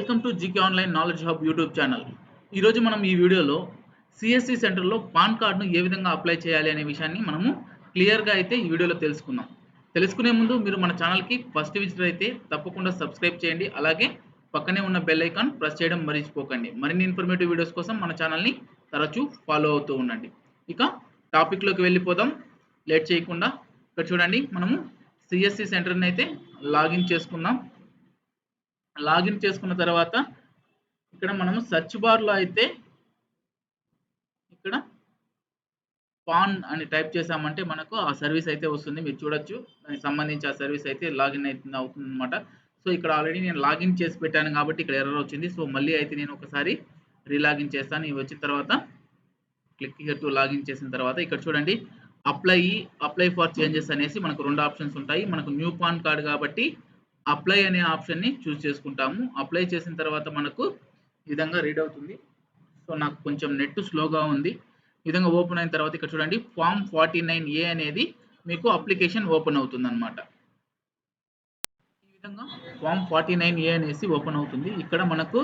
Welcome to GK online knowledge hub YouTube channel. ఈరోజు మనం ఈ వీడియోలో సిఎస్సి సెంటర్లో పాన్ కార్డును ఏ విధంగా అప్లై చేయాలి అనే విషయాన్ని మనము క్లియర్గా అయితే ఈ వీడియోలో తెలుసుకుందాం. తెలుసుకునే ముందు మీరు మన ఛానల్కి ఫస్ట్ విజిటర్ అయితే తప్పకుండా సబ్స్క్రైబ్ చేయండి. అలాగే పక్కనే ఉన్న బెల్ ఐకాన్ ప్రెస్ చేయడం మర్చిపోకండి. మరిన్ని ఇన్ఫర్మేటివ్ వీడియోస్ కోసం మన ఛానల్ని తరచూ ఫాలో అవుతూ ఉండండి. ఇక టాపిక్లోకి వెళ్ళిపోదాం. లేట్ చేయకుండా ఇక్కడ చూడండి. మనము సిఎస్సి సెంటర్ని అయితే లాగిన్ చేసుకుందాం. లాగిన్ చేసుకున్న తర్వాత ఇక్కడ మనము సెర్చ్ బార్లో అయితే ఇక్కడ పాన్ అని టైప్ చేసామంటే మనకు ఆ సర్వీస్ అయితే వస్తుంది. మీరు చూడొచ్చు. దానికి సంబంధించి ఆ సర్వీస్ అయితే లాగిన్ అవుతుంది అవుతుంది అనమాట సో ఇక్కడ ఆల్రెడీ నేను లాగిన్ చేసి పెట్టాను కాబట్టి ఇక్కడ ఎర్రర్ వచ్చింది. సో మళ్ళీ అయితే నేను ఒకసారి రీలాగిన్ చేస్తాను. ఇవి వచ్చిన తర్వాత క్లిక్ హియర్ టు లాగిన్ చేసిన తర్వాత ఇక్కడ చూడండి. అప్లై అప్లై ఫర్ చేంజెస్ అనేసి మనకు రెండు ఆప్షన్స్ ఉంటాయి. మనకు న్యూ పాన్ కార్డ్ కాబట్టి అప్లై అనే ఆప్షన్ని చూస్ చేసుకుంటాము. అప్లై చేసిన తర్వాత మనకు ఈ విధంగా రీడ్ అవుతుంది. సో నాకు కొంచెం నెట్ స్లోగా ఉంది. ఈ విధంగా ఓపెన్ అయిన తర్వాత ఇక్కడ చూడండి ఫామ్ ఫార్టీ నైన్ ఏ అనేది మీకు అప్లికేషన్ ఓపెన్ అవుతుంది అనమాట ఈ విధంగా ఫామ్ ఫార్టీ నైన్ ఏ అనేసి ఓపెన్ అవుతుంది. ఇక్కడ మనకు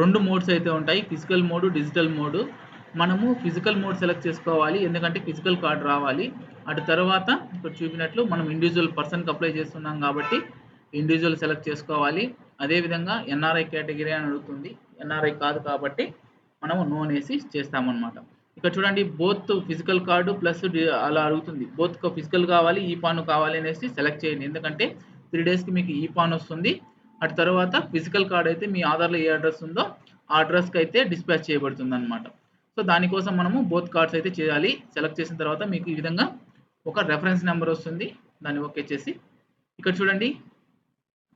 రెండు మోడ్స్ అయితే ఉంటాయి. ఫిజికల్ మోడ్ డిజిటల్ మోడ్ మనము ఫిజికల్ మోడ్ సెలెక్ట్ చేసుకోవాలి. ఎందుకంటే ఫిజికల్ కార్డ్ రావాలి. అటు తర్వాత ఇక్కడ చూపినట్లు మనం ఇండివిజువల్ పర్సన్కి అప్లై చేస్తున్నాం కాబట్టి ఇండివిజువల్ సెలెక్ట్ చేసుకోవాలి. అదేవిధంగా ఎన్ఆర్ఐ కేటగిరీ అని అడుగుతుంది. ఎన్ఆర్ఐ కాదు కాబట్టి మనము నోన్ వేసి చేస్తామన్నమాట. ఇక్కడ చూడండి బోత్ ఫిజికల్ కార్డు ప్లస్ అలా అడుగుతుంది. బోత్ ఫిజికల్ కావాలి e ఈ పాన్ కావాలి అనేసి సెలెక్ట్ చేయండి. ఎందుకంటే త్రీ డేస్కి మీకు e ఈ పాన్ వస్తుంది. అటు తర్వాత ఫిజికల్ కార్డ్ అయితే మీ ఆధార్లో ఏ అడ్రస్ ఉందో ఆ అడ్రస్కి అయితే డిస్పాచ్ చేయబడుతుంది అనమాట సో దానికోసం మనము బోత్ కార్డ్స్ అయితే చేయాలి. సెలెక్ట్ చేసిన తర్వాత మీకు ఈ విధంగా ఒక రెఫరెన్స్ నెంబర్ వస్తుంది. దాన్ని ఓకే చేసి ఇక్కడ చూడండి.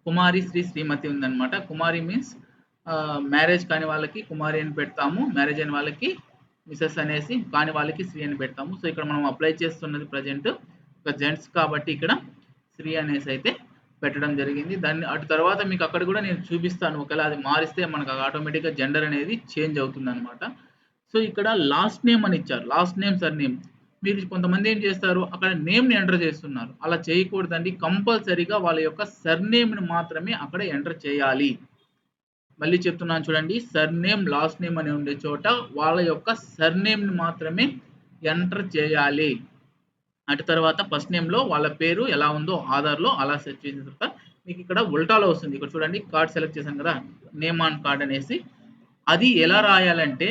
కుమారి శ్రీ శ్రీమతి ఉందన్నమాట. కుమారి మీన్స్ మ్యారేజ్ కాని వాళ్ళకి కుమారి అని పెడతాము. మ్యారేజ్ అయిన వాళ్ళకి మిసెస్ అనేసి కాని వాళ్ళకి శ్రీ అని పెడతాము. సో ఇక్కడ మనం అప్లై చేస్తున్నది ప్రజెంట్ ఒక జెంట్స్ కాబట్టి ఇక్కడ శ్రీ అనేసి అయితే పెట్టడం జరిగింది. దాన్ని అటు తర్వాత మీకు అక్కడ కూడా నేను చూపిస్తాను. ఒకవేళ అది మారిస్తే మనకు ఆటోమేటిక్గా జెండర్ అనేది చేంజ్ అవుతుంది అనమాట సో ఇక్కడ లాస్ట్ నేమ్ అని ఇచ్చారు. లాస్ట్ నేమ్ సర్ నేమ్ మీరు కొంతమంది ఏం చేస్తారు? అక్కడ నేమ్ని ఎంటర్ చేస్తున్నారు. అలా చేయకూడదండి. కంపల్సరీగా వాళ్ళ యొక్క సర్నేమ్ని మాత్రమే అక్కడ ఎంటర్ చేయాలి. మళ్ళీ చెప్తున్నాను చూడండి. సర్నేమ్ లాస్ట్ నేమ్ అని ఉండే చోట వాళ్ళ యొక్క సర్నేమ్ని మాత్రమే ఎంటర్ చేయాలి. అటు తర్వాత ఫస్ట్ నేమ్లో వాళ్ళ పేరు ఎలా ఉందో ఆధార్లో అలా సెర్చ్ చేసిన తర్వాత మీకు ఇక్కడ ఉల్టాలో వస్తుంది. ఇక్కడ చూడండి కార్డ్ సెలెక్ట్ చేశాను కదా నేమ్ ఆన్ కార్డ్ అనేసి. అది ఎలా రాయాలంటే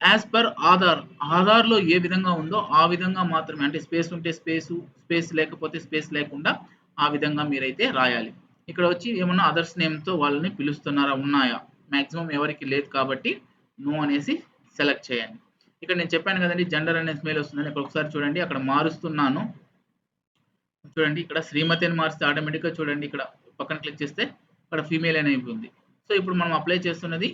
యాజ్ పర్ ఆధార్ ఆధార్లో ఏ విధంగా ఉందో ఆ విధంగా మాత్రమే అంటే స్పేస్ ఉంటే స్పేసు స్పేస్ లేకపోతే స్పేస్ లేకుండా ఆ విధంగా మీరైతే రాయాలి. ఇక్కడ వచ్చి ఏమన్నా అదర్స్ నేమ్తో వాళ్ళని పిలుస్తున్నారా ఉన్నాయా? మ్యాక్సిమం ఎవరికి లేదు కాబట్టి నో అనేసి సెలెక్ట్ చేయండి. ఇక్కడ నేను చెప్పాను కదండి జెండర్ అనే స్మెల్ వస్తుందని ఇక్కడ ఒకసారి చూడండి అక్కడ మారుస్తున్నాను. చూడండి ఇక్కడ శ్రీమతి అని మారిస్తే ఆటోమేటిక్గా చూడండి ఇక్కడ పక్కన క్లిక్ చేస్తే ఇక్కడ ఫీమేల్ అని అయిపోయింది సో ఇప్పుడు మనం అప్లై చేస్తున్నది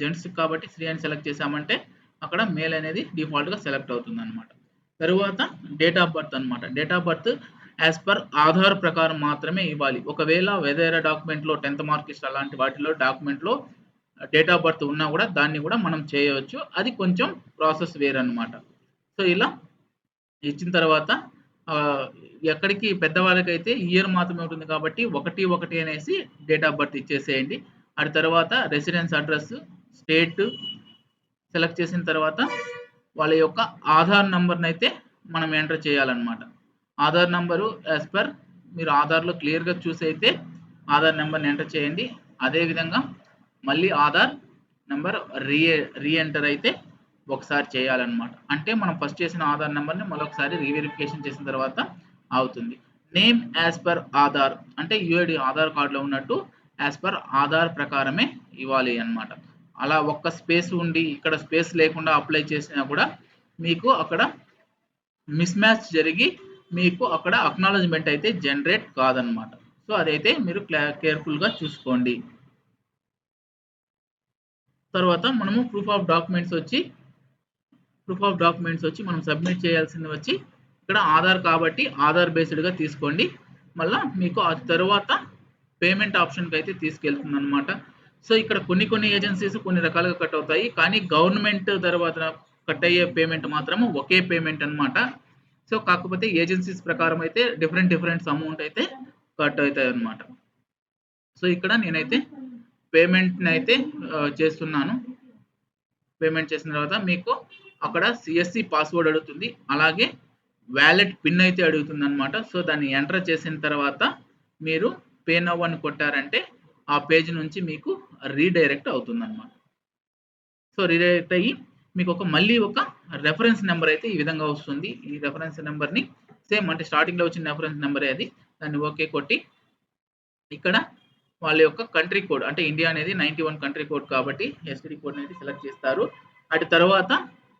జెంట్స్ కాబట్టి శ్రీ అని సెలెక్ట్ చేసామంటే అక్కడ మేల్ అనేది డిఫాల్ట్గా సెలెక్ట్ అవుతుంది అనమాట తరువాత డేట్ ఆఫ్ బర్త్ అనమాట date of birth as per Aadhaar ప్రకారం మాత్రమే ఇవ్వాలి. ఒకవేళ వేరే డాక్యుమెంట్లో టెన్త్ మార్క్ అలాంటి వాటిలో డాక్యుమెంట్లో డేట్ ఆఫ్ బర్త్ ఉన్నా కూడా దాన్ని కూడా మనం చేయవచ్చు అది కొంచెం ప్రాసెస్ వేరనమాట సో ఇలా ఇచ్చిన తర్వాత ఎక్కడికి పెద్దవాళ్ళకైతే ఇయర్ మాత్రమే ఉంటుంది కాబట్టి ఒకటి ఒకటి అనేసి డేట్ ఆఫ్ బర్త్ ఇచ్చేసేయండి. అటు తర్వాత రెసిడెన్స్ అడ్రస్ స్టేట్ సెలెక్ట్ చేసిన తర్వాత వాళ్ళ యొక్క ఆధార్ నంబర్ని అయితే మనం ఎంటర్ చేయాలన్నమాట. ఆధార్ నంబరు యాజ్ పర్ మీరు ఆధార్లో క్లియర్గా చూసి అయితే ఆధార్ నెంబర్ని ఎంటర్ చేయండి. అదేవిధంగా మళ్ళీ ఆధార్ నెంబర్ రీ రీఎంటర్ అయితే ఒకసారి చేయాలన్నమాట. అంటే మనం ఫస్ట్ చేసిన ఆధార్ నెంబర్ని మరొకసారి రీవెరిఫికేషన్ చేసిన తర్వాత అవుతుంది. నేమ్ యాజ్ పర్ ఆధార్ అంటే యూఐడి ఆధార్ కార్డులో ఉన్నట్టు యాజ్ పర్ ఆధార్ ప్రకారమే ఇవ్వాలి అనమాట అలా ఒక్క స్పేస్ ఉండి ఇక్కడ స్పేస్ లేకుండా అప్లై చేసినా కూడా మీకు అక్కడ మిస్ మ్యాచ్ జరిగి మీకు అక్కడ అక్నాలజ్మెంట్ అయితే జనరేట్ కాదనమాట సో అదైతే మీరు కేర్ఫుల్గా చూసుకోండి. తర్వాత మనము ప్రూఫ్ ఆఫ్ డాక్యుమెంట్స్ వచ్చి ప్రూఫ్ ఆఫ్ డాక్యుమెంట్స్ వచ్చి మనం సబ్మిట్ చేయాల్సింది వచ్చి ఇక్కడ ఆధార్ కాబట్టి ఆధార్ బేస్డ్గా తీసుకోండి. మళ్ళీ మీకు ఆ తర్వాత పేమెంట్ ఆప్షన్కి అయితే తీసుకెళ్తుంది అనమాట సో ఇక్కడ కొన్ని కొన్ని ఏజెన్సీస్ కొన్ని రకాలుగా కట్ అవుతాయి కానీ గవర్నమెంట్ తర్వాత కట్ అయ్యే పేమెంట్ మాత్రము ఒకే పేమెంట్ అనమాట సో కాకపోతే ఏజెన్సీస్ ప్రకారం అయితే డిఫరెంట్ డిఫరెంట్స్ అమౌంట్ అయితే కట్ అవుతాయి అనమాట సో ఇక్కడ నేనైతే పేమెంట్‌ని అయితే చేస్తున్నాను. పేమెంట్ చేసిన తర్వాత మీకు అక్కడ సిఎస్సి పాస్‌వర్డ్ అడుగుతుంది. అలాగే వ్యాలెట్ పిన్ అయితే అడుగుతుందన్నమాట. సో, దాన్ని ఎంటర్ చేసిన తర్వాత మీరు పే నవ్ అని కొట్టారంటే ఆ పేజ్ నుంచి మీకు రీడైరెక్ట్ అవుతుందన్నమాట. సో, రీడైరెక్ట్ అయ్యి మీకు ఒక మళ్ళీ ఒక రెఫరెన్స్ నెంబర్ అయితే ఈ విధంగా వస్తుంది. ఈ రెఫరెన్స్ నెంబర్ని సేమ్ అంటే స్టార్టింగ్‌లో వచ్చిన రెఫరెన్స్ నెంబరే అది. దాన్ని ఓకే కొట్టి ఇక్కడ వాళ్ళ యొక్క కంట్రీ కోడ్ అంటే ఇండియా అనేది 91 కంట్రీ కోడ్ కాబట్టి ఎస్టీడీ కోడ్ అనేది సెలెక్ట్ చేస్తారు. అటు తర్వాత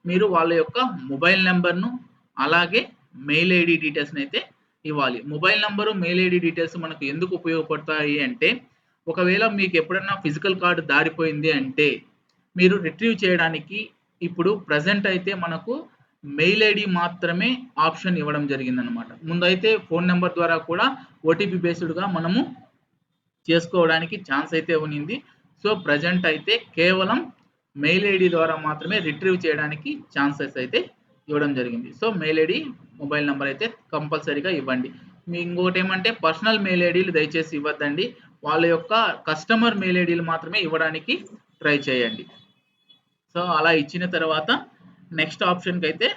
మీరు వాళ్ళ యొక్క మొబైల్ నెంబర్ను అలాగే మెయిల్ ఐడి డీటెయిల్స్‌ని అయితే ఇవ్వాలి. Mobile number, mail ID details మనకు ఎందుకు ఉపయోగపడతాయి అంటే ఒకవేళ మీకు ఎప్పుడన్నా ఫిజికల్ కార్డు దారిపోయింది అంటే మీరు రిట్రీవ్ చేయడానికి ఇప్పుడు ప్రజెంట్ అయితే మనకు మెయిల్ ఐడి మాత్రమే ఆప్షన్ ఇవ్వడం జరిగిందనమాట. ముందైతే ఫోన్ నెంబర్ ద్వారా కూడా ఓటీపీ బేస్డ్‌గా మనము చేసుకోవడానికి ఛాన్స్ అయితే ఉన్నింది. సో, ప్రెజెంట్ అయితే కేవలం మెయిల్ ఐడి ద్వారా మాత్రమే రిట్రీవ్ చేయడానికి ఛాన్సెస్ అయితే ఇవ్వడం జరిగింది. So, mail ID mobile number అయితే కంపల్సరీగా ఇవ్వండి. మీ ఇంకొకటేమంటే పర్సనల్ మెయిల్ ఐడీలు దయచేసి ఇవ్వద్దండి. వాళ్ళ యొక్క కస్టమర్ మెయిల్ ఐడీలు మాత్రమే ఇవ్వడానికి ట్రై చేయండి. సో, అలా ఇచ్చిన తర్వాత నెక్స్ట్ ఆప్షన్కి అయితే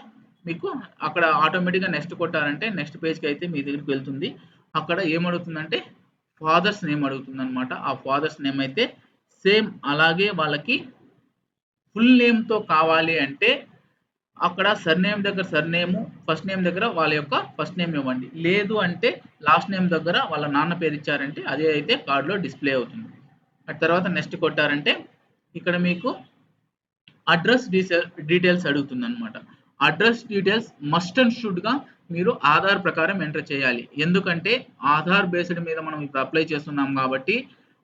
మీకు అక్కడ ఆటోమేటిక్‌గా నెక్స్ట్ కొట్టారంటే నెక్స్ట్ పేజ్‌కి అయితే మీ దగ్గరికి వెళ్తుంది. అక్కడ ఏమడుగుతుందంటే ఫాదర్స్ నేమ్ అడుగుతుందన్నమాట. ఆ ఫాదర్స్ నేమ్ అయితే సేమ్ అలాగే వాళ్ళకి ఫుల్ నేమ్‌తో కావాలి అంటే అక్కడ సర్‌నేమ్ దగ్గర సర్‌నేము, ఫస్ట్ నేమ్ దగ్గర వాళ్ళ యొక్క ఫస్ట్ నేమ్ ఇవ్వండి. లేదు అంటే లాస్ట్ నేమ్ దగ్గర వాళ్ళ నాన్న పేరు ఇచ్చారంటే అదే అయితే కార్డులో డిస్‌ప్లే అవుతుంది. అటు తర్వాత నెక్స్ట్ కొట్టారంటే ఇక్కడ మీకు అడ్రస్ డీటెయిల్స్ డీటెయిల్స్ అడుగుతుందన్నమాట. అడ్రస్ డీటెయిల్స్ మస్ట్ అండ్ షుడ్‌గా మీరు ఆధార్ ప్రకారం ఎంటర్ చేయాలి. ఎందుకంటే ఆధార్ బేస్డ్ మీద మనం ఇప్పుడు అప్లై చేస్తున్నాం కాబట్టి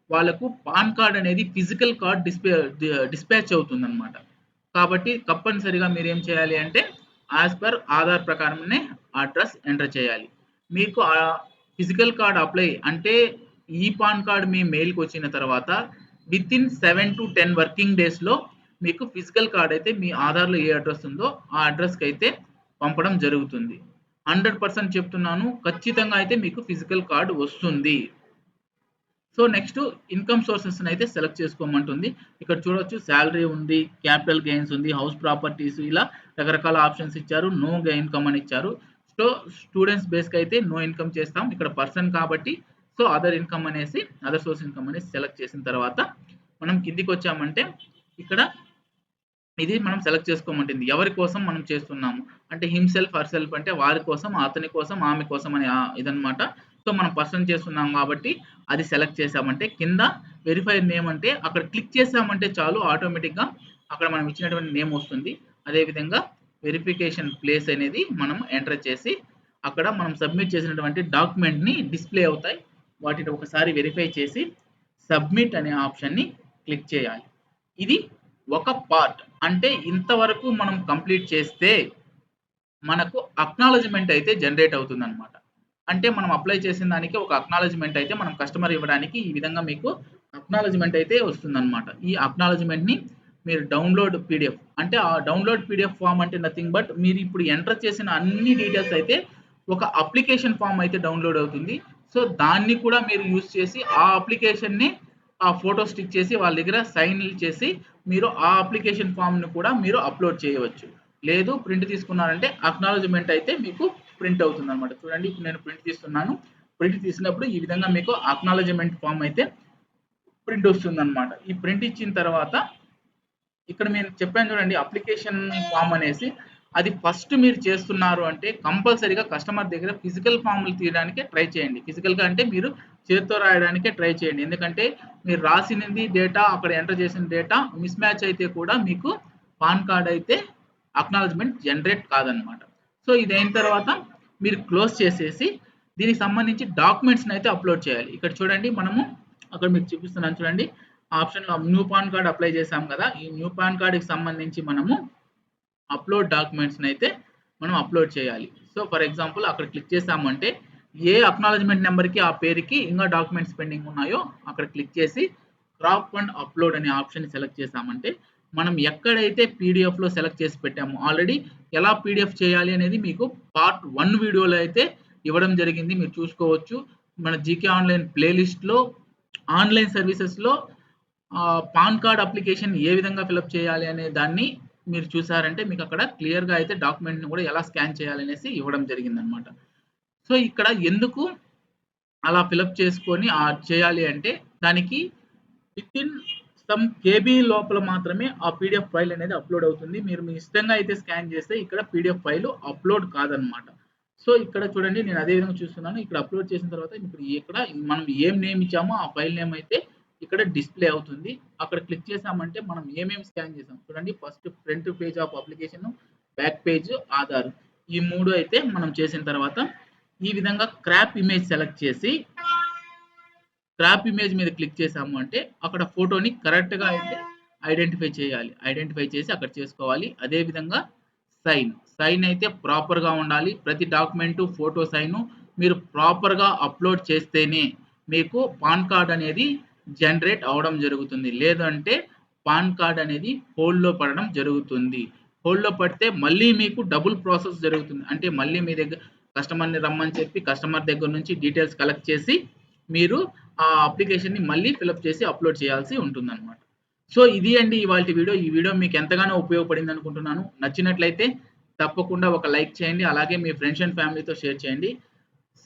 వాళ్ళకు పాన్ కార్డ్ అనేది ఫిజికల్ కార్డ్ డిస్‌ప్లే డిస్పాచ్ అవుతుంది అవుతుందన్నమాట. కాబట్టి తప్పనిసరిగా మీరు ఏం చేయాలి అంటే యాజ్ పర్ ఆధార్ ప్రకారమే అడ్రస్ ఎంటర్ చేయాలి. మీకు ఫిజికల్ కార్డ్ అప్లై అంటే ఈ పాన్ కార్డ్ మీ మెయిల్‌కి వచ్చిన తర్వాత వితిన్ 7-10 వర్కింగ్ డేస్‌లో మీకు ఫిజికల్ కార్డ్ అయితే మీ ఆధార్‌లో ఏ అడ్రస్ ఉందో ఆ అడ్రస్కి అయితే పంపడం జరుగుతుంది. 100% చెప్తున్నాను. ఖచ్చితంగా అయితే మీకు ఫిజికల్ కార్డ్ వస్తుంది. సో, నెక్స్ట్ ఇన్‌కమ్ సోర్సెస్ అయితే సెలెక్ట్ చేసుకోమంటుంది. ఇక్కడ చూడొచ్చు సాలరీ ఉంది, క్యాపిటల్ గెయిన్స్ ఉంది, హౌస్ ప్రాపర్టీస్ ఇలా రకరకాల ఆప్షన్స్ ఇచ్చారు. నో ఇన్‌కమ్ అని ఇచ్చారు. సో, స్టూడెంట్స్ బేస్‌కి అయితే నో ఇన్‌కమ్ చేస్తాం. ఇక్కడ పర్సన్ కాబట్టి సో, అదర్ ఇన్‌కమ్ అనేసి అదర్ సోర్స్ ఇన్‌కమ్ అనేసి సెలెక్ట్ చేసిన తర్వాత మనం కిందికి వచ్చామంటే ఇక్కడ ఇది మనం సెలెక్ట్ చేసుకోమంటుంది. ఎవరి కోసం మనం చేస్తున్నాము. అంటే హిమ్‌సెల్ఫ్, హర్‌సెల్ఫ్ అంటే వారి కోసం, అతని కోసం, ఆమె కోసం అని ఇదనమాట సో, మనం పర్సన్ చేస్తున్నాం కాబట్టి అది సెలెక్ట్ చేసామంటే కింద వెరిఫైడ్ నేమ్ అంటే అక్కడ క్లిక్ చేసామంటే చాలు ఆటోమేటిక్‌గా అక్కడ మనం ఇచ్చినటువంటి నేమ్ వస్తుంది. అదేవిధంగా వెరిఫికేషన్ ప్లేస్ అనేది మనం ఎంటర్ చేసి అక్కడ మనం సబ్మిట్ చేసినటువంటి డాక్యుమెంట్‌ని డిస్‌ప్లే అవుతాయి. వాటిని ఒకసారి వెరిఫై చేసి సబ్మిట్ అనే ఆప్షన్‌ని క్లిక్ చేయాలి. ఇది ఒక పార్ట్. అంటే ఇంతవరకు మనం కంప్లీట్ చేస్తే మనకు అక్నాలజ్మెంట్ అయితే జనరేట్ అవుతుందన్నమాట. అంటే మనం అప్లై చేసిన దానికి ఒక అక్నాలజ్మెంట్ అయితే మనం కస్టమర్ ఇవ్వడానికి ఈ విధంగా మీకు అక్నాలజ్మెంట్ అయితే వస్తుందన్నమాట. ఈ అక్నాలజ్మెంట్ని మీరు డౌన్‌లోడ్ పీడీఎఫ్ అంటే ఆ డౌన్‌లోడ్ పీడీఎఫ్ ఫామ్ అంటే నథింగ్ బట్ మీరు ఇప్పుడు ఎంటర్ చేసిన అన్ని డీటెయిల్స్ అయితే ఒక అప్లికేషన్ ఫామ్ అయితే డౌన్‌లోడ్ అవుతుంది. సో, దాన్ని కూడా మీరు యూజ్ చేసి ఆ అప్లికేషన్‌ని ఆ ఫోటో స్టిక్ చేసి వాళ్ళ దగ్గర సైన్ చేసి మీరు ఆ అప్లికేషన్ ఫామ్ను కూడా మీరు అప్‌లోడ్ చేయవచ్చు. లేదు ప్రింట్ తీసుకున్నారంటే అక్నాలజ్మెంట్ అయితే మీకు ప్రింట్ అవుతుందన్నమాట. చూడండి ఇప్పుడు నేను ప్రింట్ తీస్తున్నాను. ప్రింట్ తీసినప్పుడు ఈ విధంగా మీకు అక్నాలెడ్జ్‌మెంట్ ఫామ్ అయితే ప్రింట్ వస్తుందన్నమాట. ఈ ప్రింట్ ఇచ్చిన తర్వాత ఇక్కడ నేను చెప్పాను చూడండి అప్లికేషన్ ఫామ్ అనేసి అది ఫస్ట్ మీరు చేస్తున్నారు అంటే కంపల్సరీగా కస్టమర్ దగ్గర ఫిజికల్ ఫామ్లు తీయడానికే ట్రై చేయండి. ఫిజికల్‌గా అంటే మీరు చేతితో రాయడానికే ట్రై చేయండి. ఎందుకంటే మీరు రాసినది డేటా అక్కడ ఎంటర్ చేసిన డేటా మిస్ మ్యాచ్ అయితే కూడా మీకు పాన్ కార్డ్ అయితే అక్నాలజ్మెంట్ జనరేట్ కాదనమాట సో, ఇది అయిన తర్వాత మీరు క్లోజ్ చేసేసి దీనికి సంబంధించి డాక్యుమెంట్స్‌ని అయితే అప్‌లోడ్ చేయాలి. ఇక్కడ చూడండి మనము అక్కడ మీకు చూపిస్తున్నాను చూడండి. ఆప్షన్‌లో న్యూ పాన్ కార్డ్ అప్లై చేసాం కదా! ఈ న్యూ పాన్ కార్డ్‌కి సంబంధించి మనము అప్‌లోడ్ డాక్యుమెంట్స్‌ని అయితే మనం అప్‌లోడ్ చేయాలి. సో, ఫర్ ఎగ్జాంపుల్ అక్కడ క్లిక్ చేసామంటే ఏ అక్నాలజ్మెంట్ నెంబర్కి ఆ పేరుకి ఇంకా డాక్యుమెంట్స్ పెండింగ్ ఉన్నాయో అక్కడ క్లిక్ చేసి క్రాప్ అండ్ అప్‌లోడ్ అనే ఆప్షన్ సెలెక్ట్ చేసామంటే మనం ఎక్కడైతే పీడీఎఫ్‌లో సెలెక్ట్ చేసి పెట్టామో ఆల్రెడీ ఎలా పీడీఎఫ్ చేయాలి అనేది మీకు పార్ట్ వన్ వీడియోలో అయితే ఇవ్వడం జరిగింది. మీరు చూసుకోవచ్చు. మన జీకే ఆన్‌లైన్ ప్లేలిస్ట్‌లో ఆన్‌లైన్ సర్వీసెస్‌లో పాన్ కార్డ్ అప్లికేషన్ ఏ విధంగా ఫిలప్ చేయాలి అనే దాన్ని మీరు చూసారంటే మీకు అక్కడ క్లియర్‌గా అయితే డాక్యుమెంట్‌ని కూడా ఎలా స్కాన్ చేయాలనేసి ఇవ్వడం జరిగిందనమాట. సో, ఇక్కడ ఎందుకు అలా ఫిలప్ చేసుకొని చేయాలి అంటే దానికి విత్ ఇన్ సమ్ కేబీ లోపల మాత్రమే ఆ పీడిఎఫ్ ఫైల్ అనేది అప్‌లోడ్ అవుతుంది. మీరు మీ ఇష్టంగా అయితే స్కాన్ చేస్తే ఇక్కడ పీడీఎఫ్ ఫైల్ అప్‌లోడ్ కాదనమాట. సో, ఇక్కడ చూడండి నేను అదే విధంగా చూస్తున్నాను. ఇక్కడ అప్‌లోడ్ చేసిన తర్వాత ఇప్పుడు ఇక్కడ మనం ఏం నేమ్ ఇచ్చామో ఆ ఫైల్ నేమ్ అయితే ఇక్కడ డిస్‌ప్లే అవుతుంది. అక్కడ క్లిక్ చేసామంటే మనం ఏమేమి స్కాన్ చేసాం చూడండి first front page of application, back page, Aadhaar ఈ మూడు అయితే మనం చేసిన తర్వాత ఈ విధంగా క్రాప్ ఇమేజ్ సెలెక్ట్ చేసి క్రాప్ ఇమేజ్ మీద క్లిక్ చేసాము అంటే అక్కడ ఫోటోని కరెక్ట్‌గా అయితే ఐడెంటిఫై చేయాలి. ఐడెంటిఫై చేసి అక్కడ చేసుకోవాలి. అదే విధంగా సైన్, సైన్ అయితే ప్రాపర్‌గా ఉండాలి. ప్రతి డాక్యుమెంటు, ఫోటో సైను మీరు ప్రాపర్‌గా అప్‌లోడ్ చేస్తేనే మీకు పాన్ కార్డ్ అనేది జనరేట్ అవ్వడం జరుగుతుంది. లేదంటే పాన్ కార్డ్ అనేది హోల్డ్‌లో పడడం జరుగుతుంది. హోల్డ్‌లో పడితే మళ్ళీ మీకు డబుల్ ప్రాసెస్ జరుగుతుంది. అంటే మళ్ళీ మీ దగ్గర కస్టమర్‌ని రమ్మని చెప్పి కస్టమర్ దగ్గర నుంచి డీటెయిల్స్ కలెక్ట్ చేసి మీరు ఆ అప్లికేషన్‌ని మళ్ళీ ఫిలప్ చేసి అప్‌లోడ్ చేయాల్సి ఉంటుందన్నమాట. సో, ఇది అండి ఇవాళ వీడియో. ఈ వీడియో మీకు ఎంతగానో ఉపయోగపడింది అనుకుంటున్నాను. నచ్చినట్లయితే తప్పకుండా ఒక లైక్ చేయండి. అలాగే మీ ఫ్రెండ్స్ అండ్ ఫ్యామిలీతో షేర్ చేయండి.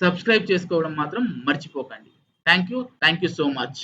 సబ్స్క్రైబ్ చేసుకోవడం మాత్రం మర్చిపోకండి. Thank you. Thank you so much.